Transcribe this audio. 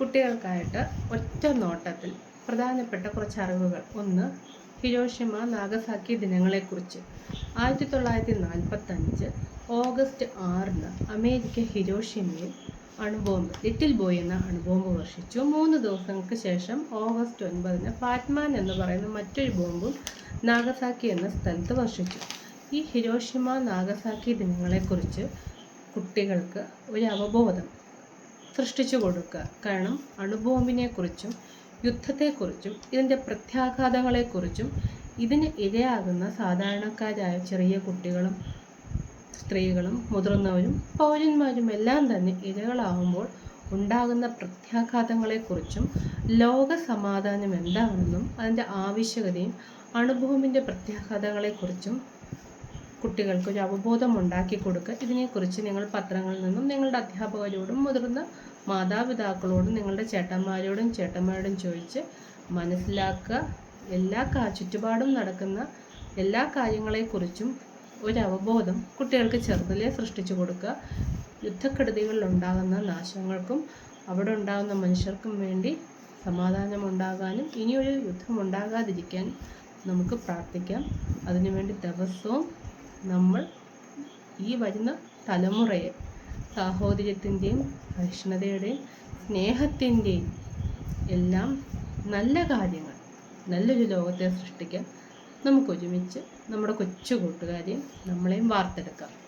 കുട്ടികൾക്കായിട്ട് ഒറ്റ നോട്ടത്തിൽ പ്രധാനപ്പെട്ട കുറച്ച് അറിവുകൾ ഒന്ന് ഹിരോഷിമ നാഗസാക്കി ദിനങ്ങളെക്കുറിച്ച്. ആയിരത്തി തൊള്ളായിരത്തി നാൽപ്പത്തഞ്ച് ഓഗസ്റ്റ് ആറിന് അമേരിക്ക ഹിരോഷിമയിൽ അണുബോംബ് ലിറ്റിൽ ബോയ് എന്ന അണുബോംബ് വർഷിച്ചു. മൂന്ന് ദിവസങ്ങൾക്ക് ശേഷം ഓഗസ്റ്റ് ഒൻപതിന് ഫാറ്റ്മാൻ എന്ന് പറയുന്ന മറ്റൊരു ബോംബും നാഗസാക്കി എന്ന സ്ഥലത്ത് വർഷിച്ചു. ഈ ഹിരോഷിമ നാഗസാക്കി ദിനങ്ങളെക്കുറിച്ച് കുട്ടികൾക്ക് ഒരു അവബോധം. സൃഷ്ടിച്ചു കൊടുക്കുക. കാരണം അണുബോംബിനെക്കുറിച്ചും യുദ്ധത്തെക്കുറിച്ചും ഇതിന്റെ പ്രത്യാഘാതങ്ങളെക്കുറിച്ചും ഇതിന് ഇരയാകുന്ന സാധാരണക്കാരായ ചെറിയ കുട്ടികളും സ്ത്രീകളും മുതിർന്നവരും പൗരന്മാരും എല്ലാം തന്നെ ഇരകളാകുമ്പോൾ ഉണ്ടാകുന്ന പ്രത്യാഘാതങ്ങളെക്കുറിച്ചും ലോക സമാധാനം എന്താണെന്നും അതിന്റെ ആവശ്യകതയും അണുഭൂമിന്റെ പ്രത്യാഘാതങ്ങളെക്കുറിച്ചും കുട്ടികൾക്ക് ഒരു അവബോധം ഉണ്ടാക്കി കൊടുക്കുക. ഇതിനെക്കുറിച്ച് നിങ്ങൾ പത്രങ്ങളിൽ നിന്നും നിങ്ങളുടെ അധ്യാപകരോടും മുതിർന്ന മാതാപിതാക്കളോടും നിങ്ങളുടെ ചേട്ടന്മാരോടും ചേട്ടന്മാരോടും ചോദിച്ച് മനസ്സിലാക്കുക. എല്ലാ കാ ചുറ്റുപാടും നടക്കുന്ന എല്ലാ കാര്യങ്ങളെക്കുറിച്ചും ഒരു അവബോധം കുട്ടികൾക്ക് ചെറുതിലേ സൃഷ്ടിച്ചു കൊടുക്കുക. യുദ്ധക്കെടുതികളിൽ ഉണ്ടാകുന്ന നാശങ്ങൾക്കും അവിടെ ഉണ്ടാകുന്ന മനുഷ്യർക്കും വേണ്ടി സമാധാനം ഉണ്ടാകാനും ഇനിയൊരു യുദ്ധം ഉണ്ടാകാതിരിക്കാൻ നമുക്ക് പ്രാർത്ഥിക്കാം. അതിനുവേണ്ടി ദിവസവും നമ്മൾ ഈ വരുന്ന തലമുറയെ സാഹോദര്യത്തിന്റെയും സഹിഷ്ണുതയുടെയും സ്നേഹത്തിന്റെയും എല്ലാം നല്ല കാര്യങ്ങൾ നല്ലൊരു ലോകത്തെ സൃഷ്ടിക്കാൻ നമുക്ക് ഒരുമിച്ച് നമ്മുടെ കൊച്ചു കൂട്ടുകാരെയും നമ്മളെയും വാർത്തെടുക്കാം.